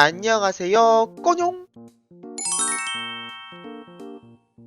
안녕하세요. 꼬뇽!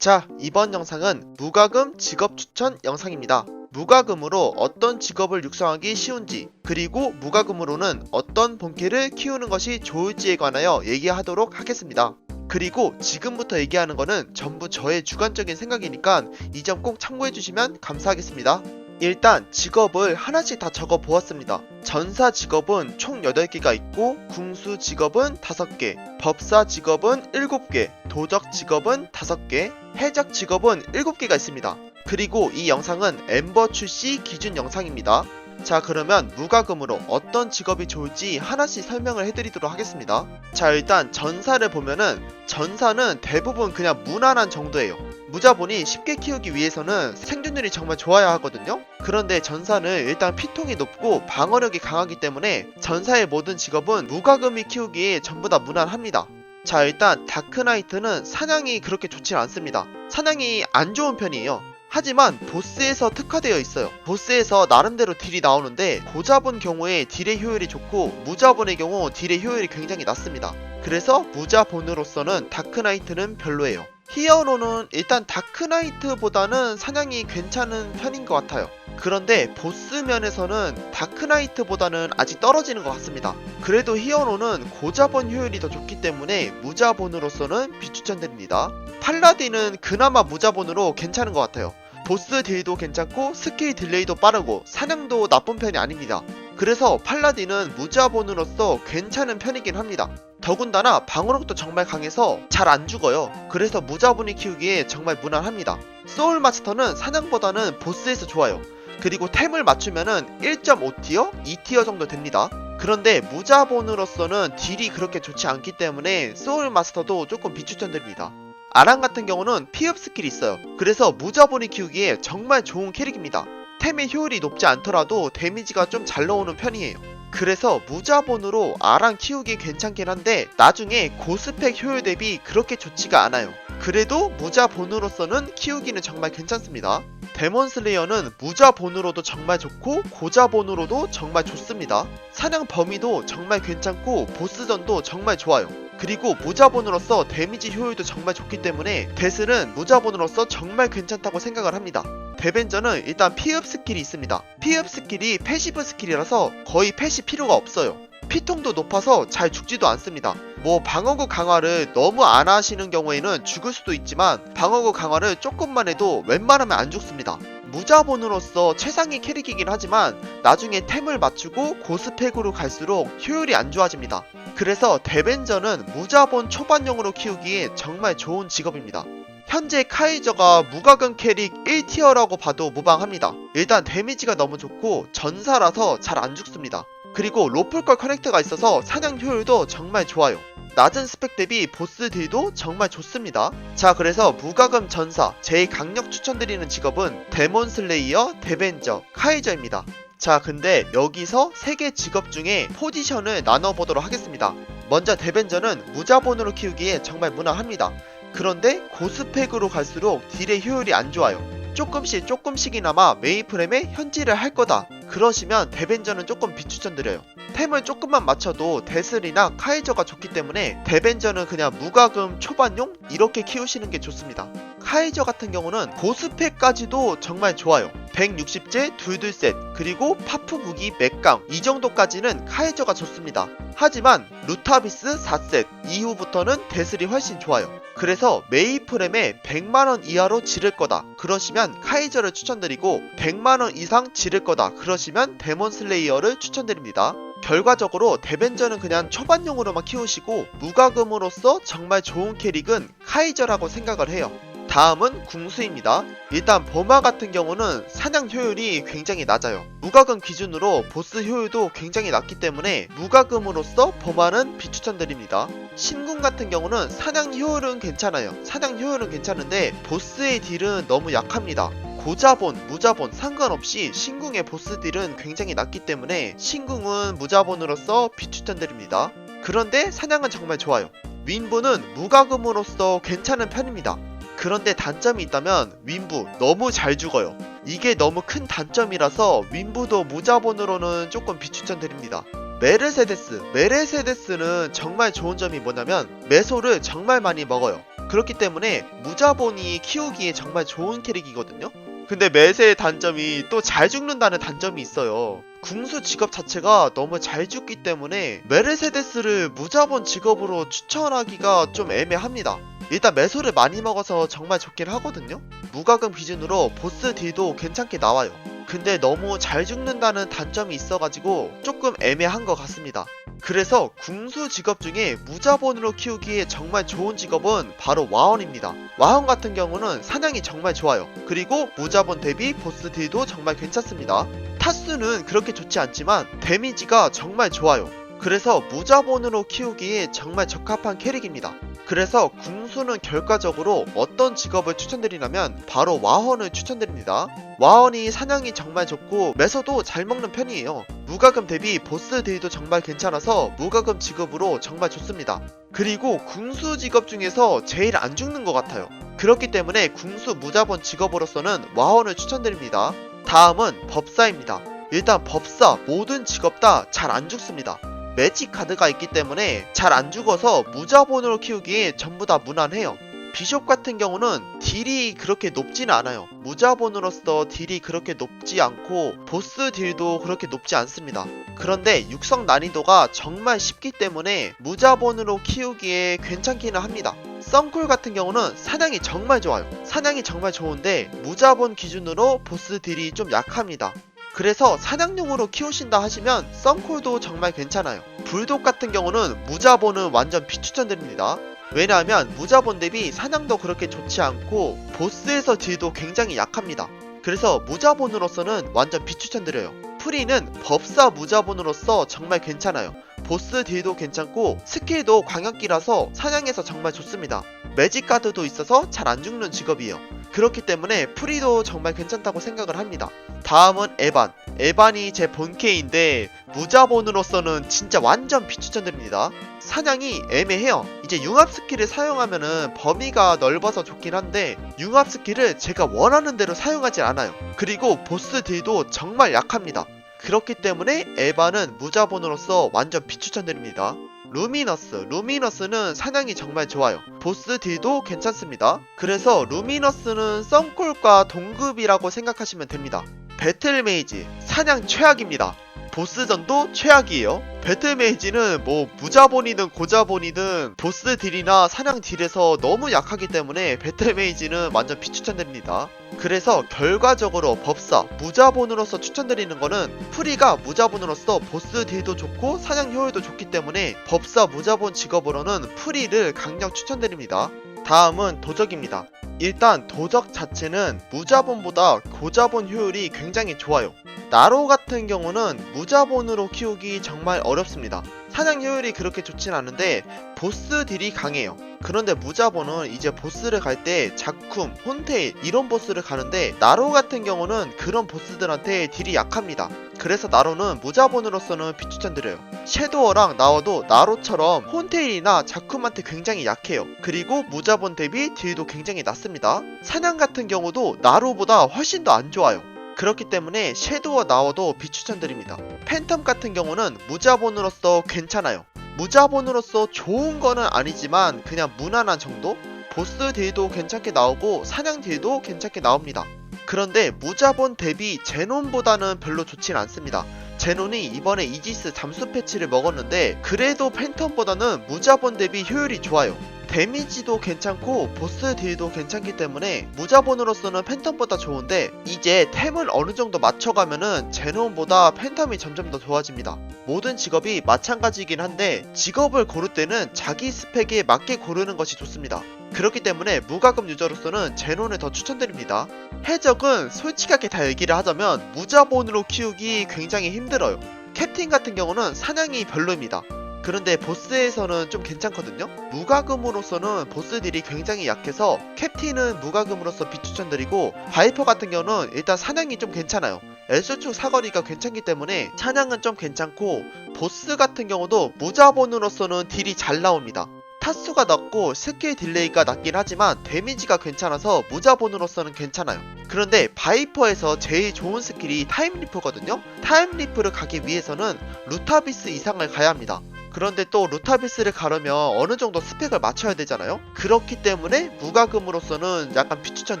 자 이번 영상은 무과금 직업 추천 영상입니다. 무과금으로 어떤 직업을 육성하기 쉬운지 그리고 무과금으로는 어떤 본캐를 키우는 것이 좋을지에 관하여 얘기하도록 하겠습니다. 그리고 지금부터 얘기하는 거는 전부 저의 주관적인 생각이니까 이 점 꼭 참고해 주시면 감사하겠습니다 일단 직업을 하나씩 다 적어 보았습니다. 전사 직업은 총 8개가 있고 궁수 직업은 5개, 법사 직업은 7개, 도적 직업은 5개, 해적 직업은 7개가 있습니다. 그리고 이 영상은 엠버 출시 기준 영상입니다. 자 그러면 무과금으로 어떤 직업이 좋을지 하나씩 설명을 해드리도록 하겠습니다. 자 일단 전사를 보면은 전사는 대부분 그냥 무난한 정도예요. 무자본이 쉽게 키우기 위해서는 생존율이 정말 좋아야 하거든요. 그런데 전사는 일단 피통이 높고 방어력이 강하기 때문에 전사의 모든 직업은 무과금이 키우기에 전부 다 무난합니다. 자 일단 다크나이트는 사냥이 그렇게 좋지 않습니다. 사냥이 안 좋은 편이에요. 하지만 보스에서 특화되어 있어요. 보스에서 나름대로 딜이 나오는데 고자본 경우에 딜의 효율이 좋고 무자본의 경우 딜의 효율이 굉장히 낮습니다. 그래서 무자본으로서는 다크나이트는 별로예요. 히어로는 일단 다크나이트보다는 사냥이 괜찮은 편인 것 같아요. 그런데 보스 면에서는 다크나이트보다는 아직 떨어지는 것 같습니다. 그래도 히어로는 고자본 효율이 더 좋기 때문에 무자본으로서는 비추천드립니다. 팔라딘은 그나마 무자본으로 괜찮은 것 같아요. 보스 딜도 괜찮고 스킬 딜레이도 빠르고 사냥도 나쁜 편이 아닙니다. 그래서 팔라딘은 무자본으로서 괜찮은 편이긴 합니다. 더군다나 방어력도 정말 강해서 잘 안 죽어요. 그래서 무자본이 키우기에 정말 무난합니다. 소울 마스터는 사냥보다는 보스에서 좋아요. 그리고 템을 맞추면은 1.5티어, 2티어 정도 됩니다. 그런데 무자본으로서는 딜이 그렇게 좋지 않기 때문에 소울 마스터도 조금 비추천드립니다. 아랑 같은 경우는 피업 스킬이 있어요. 그래서 무자본이 키우기에 정말 좋은 캐릭입니다. 템의 효율이 높지 않더라도 데미지가 좀 잘 나오는 편이에요. 그래서 무자본으로 아랑 키우기 괜찮긴 한데 나중에 고스펙 효율 대비 그렇게 좋지가 않아요. 그래도 무자본으로서는 키우기는 정말 괜찮습니다. 데몬슬레이어는 무자본으로도 정말 좋고 고자본으로도 정말 좋습니다. 사냥 범위도 정말 괜찮고 보스전도 정말 좋아요. 그리고 무자본으로서 데미지 효율도 정말 좋기 때문에 데스는 무자본으로서 정말 괜찮다고 생각을 합니다. 데벤저는 일단 피읍 스킬이 있습니다. 피읍 스킬이 패시브 스킬이라서 거의 패시 필요가 없어요. 피통도 높아서 잘 죽지도 않습니다. 뭐 방어구 강화를 너무 안 하시는 경우에는 죽을 수도 있지만 방어구 강화를 조금만 해도 웬만하면 안 죽습니다. 무자본으로서 최상위 캐릭이긴 하지만 나중에 템을 맞추고 고스펙으로 갈수록 효율이 안 좋아집니다. 그래서 데벤저는 무자본 초반용으로 키우기에 정말 좋은 직업입니다. 현재 카이저가 무과금 캐릭 1티어라고 봐도 무방합니다. 일단 데미지가 너무 좋고 전사라서 잘 안 죽습니다. 그리고 로플걸 커넥터가 있어서 사냥 효율도 정말 좋아요. 낮은 스펙 대비 보스 딜도 정말 좋습니다. 자, 그래서 무과금 전사, 제일 강력 추천드리는 직업은 데몬 슬레이어, 데벤저, 카이저입니다. 자, 근데 여기서 세개 직업 중에 포지션을 나눠보도록 하겠습니다. 먼저 데벤저는 무자본으로 키우기에 정말 무난합니다. 그런데 고스펙으로 갈수록 딜의 효율이 안 좋아요. 조금씩 조금씩이나마 메이프렘에 현질을 할 거다. 그러시면 데벤저는 조금 비추천드려요. 템을 조금만 맞춰도 데슬이나 카이저가 좋기 때문에 데벤저는 그냥 무과금 초반용 이렇게 키우시는 게 좋습니다. 카이저 같은 경우는 고스펙까지도 정말 좋아요. 160제 둘둘셋 그리고 파프 무기 맥강 이 정도까지는 카이저가 좋습니다. 하지만 루타비스 4셋 이후부터는 데슬이 훨씬 좋아요. 그래서 메이프렘에 100만원 이하로 지를 거다. 그러시면 카이저를 추천드리고 100만원 이상 지를 거다. 그러시면 데몬슬레이어를 추천드립니다. 결과적으로 데벤저는 그냥 초반용으로만 키우시고 무과금으로서 정말 좋은 캐릭은 카이저라고 생각을 해요. 다음은 궁수입니다. 일단 범화 같은 경우는 사냥 효율이 굉장히 낮아요. 무과금 기준으로 보스 효율도 굉장히 낮기 때문에 무과금으로서 범화는 비추천드립니다. 신궁 같은 경우는 사냥 효율은 괜찮아요. 사냥 효율은 괜찮은데 보스의 딜은 너무 약합니다. 고자본, 무자본 상관없이 신궁의 보스 딜은 굉장히 낮기 때문에 신궁은 무자본으로서 비추천드립니다. 그런데 사냥은 정말 좋아요. 윈부는 무과금으로서 괜찮은 편입니다. 그런데 단점이 있다면 윈부 너무 잘 죽어요. 이게 너무 큰 단점이라서 윈부도 무자본으로는 조금 비추천드립니다. 메르세데스. 메르세데스는 정말 좋은 점이 뭐냐면 매소를 정말 많이 먹어요. 그렇기 때문에 무자본이 키우기에 정말 좋은 캐릭이거든요. 근데 매세의 단점이 또 잘 죽는다는 단점이 있어요. 궁수 직업 자체가 너무 잘 죽기 때문에 메르세데스를 무자본 직업으로 추천하기가 좀 애매합니다. 일단 매소를 많이 먹어서 정말 좋긴 하거든요. 무과금 기준으로 보스 딜도 괜찮게 나와요. 근데 너무 잘 죽는다는 단점이 있어가지고 조금 애매한 것 같습니다. 그래서 궁수 직업 중에 무자본으로 키우기에 정말 좋은 직업은 바로 와헌입니다. 와헌 같은 경우는 사냥이 정말 좋아요. 그리고 무자본 대비 보스 딜도 정말 괜찮습니다. 타수는 그렇게 좋지 않지만 데미지가 정말 좋아요. 그래서 무자본으로 키우기에 정말 적합한 캐릭입니다. 그래서 궁수는 결과적으로 어떤 직업을 추천드리냐면 바로 와헌을 추천드립니다. 와헌이 사냥이 정말 좋고 매서도 잘 먹는 편이에요. 무과금 대비 보스 딜도 정말 괜찮아서 무과금 직업으로 정말 좋습니다. 그리고 궁수 직업 중에서 제일 안 죽는 것 같아요. 그렇기 때문에 궁수 무자본 직업으로서는 와헌을 추천드립니다. 다음은 법사입니다. 일단 법사 모든 직업 다 잘 안 죽습니다. 매직 카드가 있기 때문에 잘 안 죽어서 무자본으로 키우기에 전부 다 무난해요. 비숍 같은 경우는 딜이 그렇게 높지는 않아요. 무자본으로서 딜이 그렇게 높지 않고 보스 딜도 그렇게 높지 않습니다. 그런데 육성 난이도가 정말 쉽기 때문에 무자본으로 키우기에 괜찮기는 합니다. 썬콜 같은 경우는 사냥이 정말 좋아요. 사냥이 정말 좋은데 무자본 기준으로 보스 딜이 좀 약합니다. 그래서 사냥용으로 키우신다 하시면 썬콜도 정말 괜찮아요. 불독 같은 경우는 무자본은 완전 비추천드립니다. 왜냐하면 무자본 대비 사냥도 그렇게 좋지 않고 보스에서 딜도 굉장히 약합니다. 그래서 무자본으로서는 완전 비추천드려요. 프리는 법사 무자본으로서 정말 괜찮아요. 보스 딜도 괜찮고 스킬도 광역기라서 사냥에서 정말 좋습니다. 매직 카드도 있어서 잘 안 죽는 직업이에요. 그렇기 때문에 프리도 정말 괜찮다고 생각을 합니다. 다음은 에반. 에반이 제 본캐인데 무자본으로서는 진짜 완전 비추천드립니다. 사냥이 애매해요. 이제 융합 스킬을 사용하면은 범위가 넓어서 좋긴 한데 융합 스킬을 제가 원하는 대로 사용하지 않아요. 그리고 보스 딜도 정말 약합니다. 그렇기 때문에 에반은 무자본으로서 완전 비추천드립니다. 루미너스. 루미너스는 사냥이 정말 좋아요. 보스 딜도 괜찮습니다. 그래서 루미너스는 썬콜과 동급이라고 생각하시면 됩니다. 배틀 메이지. 사냥 최악입니다. 보스전도 최악이에요. 배틀 메이지는 뭐 무자본이든 고자본이든 보스 딜이나 사냥 딜에서 너무 약하기 때문에 배틀 메이지는 완전 비추천드립니다. 그래서 결과적으로 법사 무자본으로서 추천드리는 거는 프리가 무자본으로서 보스 딜도 좋고 사냥 효율도 좋기 때문에 법사 무자본 직업으로는 프리를 강력 추천드립니다. 다음은 도적입니다. 일단 도적 자체는 무자본보다 고자본 효율이 굉장히 좋아요. 나로 같은 경우는 무자본으로 키우기 정말 어렵습니다. 사냥 효율이 그렇게 좋진 않은데 보스 딜이 강해요. 그런데 무자본은 이제 보스를 갈때 작쿰, 혼테일 이런 보스를 가는데 나로 같은 경우는 그런 보스들한테 딜이 약합니다. 그래서 나로는 무자본으로서는 비추천드려요. 섀도어랑 나와도 나로처럼 혼테일이나 작쿰한테 굉장히 약해요. 그리고 무자본 대비 딜도 굉장히 낮습니다. 사냥 같은 경우도 나로보다 훨씬 더 안 좋아요. 그렇기 때문에 섀도어 나와도 비추천드립니다. 팬텀 같은 경우는 무자본으로서 괜찮아요. 무자본으로서 좋은 거는 아니지만 그냥 무난한 정도? 보스 딜도 괜찮게 나오고 사냥 딜도 괜찮게 나옵니다. 그런데 무자본 대비 제논보다는 별로 좋진 않습니다. 제논이 이번에 이지스 잠수 패치를 먹었는데 그래도 팬텀보다는 무자본 대비 효율이 좋아요. 데미지도 괜찮고 보스 딜도 괜찮기 때문에 무자본으로서는 팬텀보다 좋은데 이제 템을 어느 정도 맞춰가면은 제논보다 팬텀이 점점 더 좋아집니다. 모든 직업이 마찬가지이긴 한데 직업을 고를 때는 자기 스펙에 맞게 고르는 것이 좋습니다. 그렇기 때문에 무과금 유저로서는 제논을 더 추천드립니다. 해적은 솔직하게 다 얘기를 하자면 무자본으로 키우기 굉장히 힘들어요. 캡틴 같은 경우는 사냥이 별로입니다. 그런데 보스에서는 좀 괜찮거든요? 무과금으로서는 보스들이 굉장히 약해서 캡틴은 무과금으로서 비추천드리고 바이퍼 같은 경우는 일단 사냥이 좀 괜찮아요. 엘수축 사거리가 괜찮기 때문에 사냥은 좀 괜찮고 보스 같은 경우도 무자본으로서는 딜이 잘 나옵니다. 타수가 낮고 스킬 딜레이가 낮긴 하지만 데미지가 괜찮아서 무자본으로서는 괜찮아요. 그런데 바이퍼에서 제일 좋은 스킬이 타임리프거든요. 타임리프를 가기 위해서는 루타비스 이상을 가야 합니다. 그런데 또 루타비스를 가려면 어느 정도 스펙을 맞춰야 되잖아요. 그렇기 때문에 무과금으로서는 약간 비추천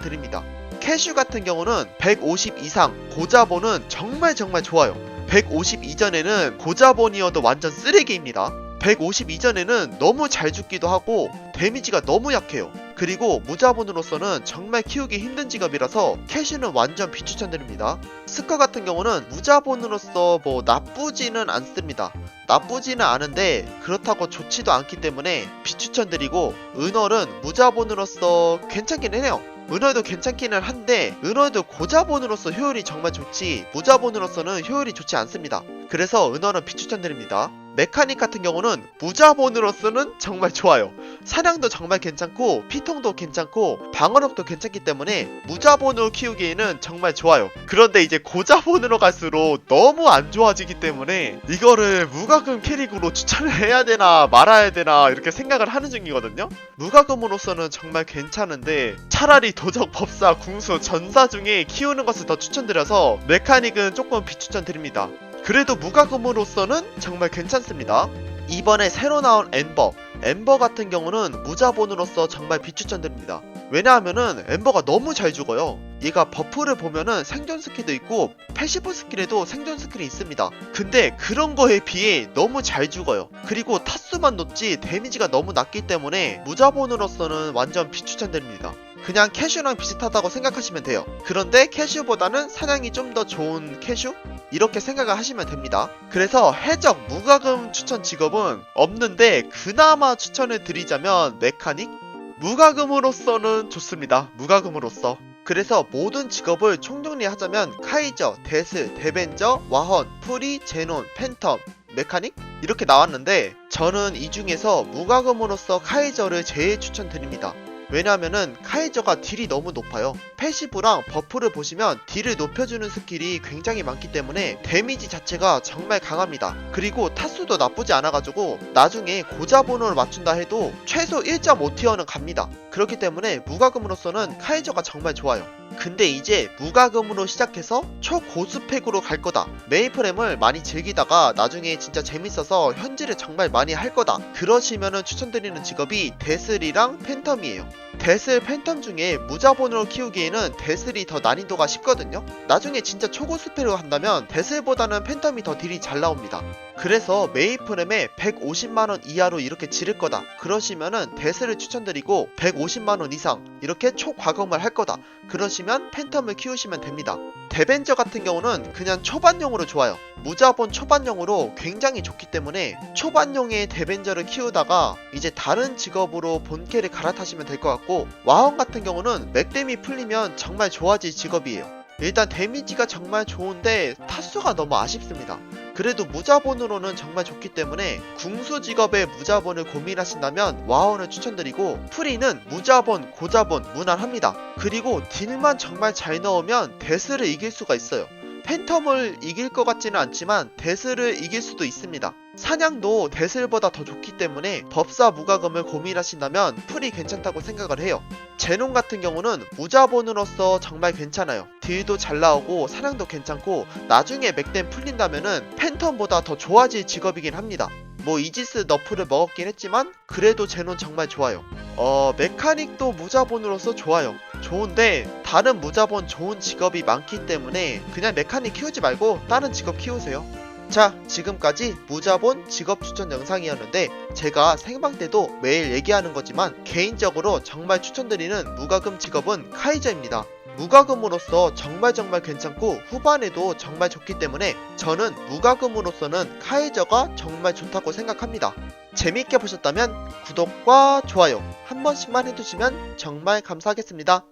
드립니다. 캐슈 같은 경우는 150 이상 고자본은 정말 정말 좋아요. 150 이전에는 고자본이어도 완전 쓰레기입니다. 150 이전에는 너무 잘 죽기도 하고 데미지가 너무 약해요. 그리고 무자본으로서는 정말 키우기 힘든 직업이라서 캐시는 완전 비추천드립니다. 스커 같은 경우는 무자본으로서 뭐 나쁘지는 않습니다. 나쁘지는 않은데 그렇다고 좋지도 않기 때문에 비추천드리고 은월은 무자본으로서 괜찮긴 해요. 은월도 괜찮기는 한데 은월도 고자본으로서 효율이 정말 좋지 무자본으로서는 효율이 좋지 않습니다. 그래서 은월은 비추천드립니다. 메카닉 같은 경우는 무자본으로서는 정말 좋아요. 사냥도 정말 괜찮고 피통도 괜찮고 방어력도 괜찮기 때문에 무자본으로 키우기에는 정말 좋아요. 그런데 이제 고자본으로 갈수록 너무 안 좋아지기 때문에 이거를 무과금 캐릭으로 추천을 해야 되나 말아야 되나 이렇게 생각을 하는 중이거든요. 무과금으로서는 정말 괜찮은데 차라리 도적, 법사, 궁수, 전사 중에 키우는 것을 더 추천드려서 메카닉은 조금 비추천드립니다. 그래도 무과금으로서는 정말 괜찮습니다. 이번에 새로 나온 엠버 엠버 같은 경우는 무자본으로서 정말 비추천드립니다. 왜냐하면은 엠버가 너무 잘 죽어요. 얘가 버프를 보면은 생존 스킬도 있고 패시브 스킬에도 생존 스킬이 있습니다. 근데 그런 거에 비해 너무 잘 죽어요. 그리고 타수만 높지 데미지가 너무 낮기 때문에 무자본으로서는 완전 비추천드립니다. 그냥 캐슈랑 비슷하다고 생각하시면 돼요. 그런데 캐슈보다는 사냥이 좀 더 좋은 캐슈? 이렇게 생각을 하시면 됩니다. 그래서 해적 무과금 추천 직업은 없는데 그나마 추천을 드리자면 메카닉? 무과금으로서는 좋습니다. 무과금으로서. 그래서 모든 직업을 총정리하자면 카이저, 데스, 데벤저, 와헌, 프리, 제논, 팬텀, 메카닉? 이렇게 나왔는데 저는 이 중에서 무과금으로서 카이저를 제일 추천드립니다. 왜냐면은 카이저가 딜이 너무 높아요. 패시브랑 버프를 보시면 딜을 높여주는 스킬이 굉장히 많기 때문에 데미지 자체가 정말 강합니다. 그리고 타수도 나쁘지 않아가지고 나중에 고자본으로 맞춘다 해도 최소 1.5티어는 갑니다. 그렇기 때문에 무과금으로서는 카이저가 정말 좋아요. 근데 이제 무과금으로 시작해서 초고수팩으로 갈 거다. 메이플엠을 많이 즐기다가 나중에 진짜 재밌어서 현질을 정말 많이 할 거다. 그러시면은 추천드리는 직업이 데슬이랑 팬텀이에요. 데슬 팬텀 중에 무자본으로 키우기에는 데슬이 더 난이도가 쉽거든요. 나중에 진짜 초고수팩으로 한다면 데슬보다는 팬텀이 더 딜이 잘 나옵니다. 그래서 메이플엠에 150만원 이하로 이렇게 지를 거다. 그러시면은 데스를 추천드리고 150만원 이상 이렇게 초과금을 할 거다. 그러시면 팬텀을 키우시면 됩니다. 데벤저 같은 경우는 그냥 초반용으로 좋아요. 무자본 초반용으로 굉장히 좋기 때문에 초반용의 데벤저를 키우다가 이제 다른 직업으로 본캐를 갈아타시면 될 것 같고 와헌 같은 경우는 맥댐이 풀리면 정말 좋아질 직업이에요. 일단 데미지가 정말 좋은데 타수가 너무 아쉽습니다. 그래도 무자본으로는 정말 좋기 때문에 궁수 직업의 무자본을 고민하신다면 와헌을 추천드리고 프리는 무자본, 고자본 무난합니다. 그리고 딜만 정말 잘 넣으면 데스를 이길 수가 있어요. 팬텀을 이길 것 같지는 않지만 데스를 이길 수도 있습니다. 사냥도 데슬보다 더 좋기 때문에 법사 무과금을 고민하신다면 풀이 괜찮다고 생각을 해요. 제논 같은 경우는 무자본으로서 정말 괜찮아요. 딜도 잘 나오고 사냥도 괜찮고 나중에 맥댐 풀린다면은 팬텀보다 더 좋아질 직업이긴 합니다. 뭐 이지스 너프를 먹었긴 했지만 그래도 제논 정말 좋아요. 어 메카닉도 무자본으로서 좋아요. 좋은데 다른 무자본 좋은 직업이 많기 때문에 그냥 메카닉 키우지 말고 다른 직업 키우세요. 자, 지금까지 무자본 직업 추천 영상이었는데 제가 생방 때도 매일 얘기하는 거지만 개인적으로 정말 추천드리는 무과금 직업은 카이저입니다. 무과금으로서 정말 정말 괜찮고 후반에도 정말 좋기 때문에 저는 무과금으로서는 카이저가 정말 좋다고 생각합니다. 재미있게 보셨다면 구독과 좋아요 한 번씩만 해주시면 정말 감사하겠습니다.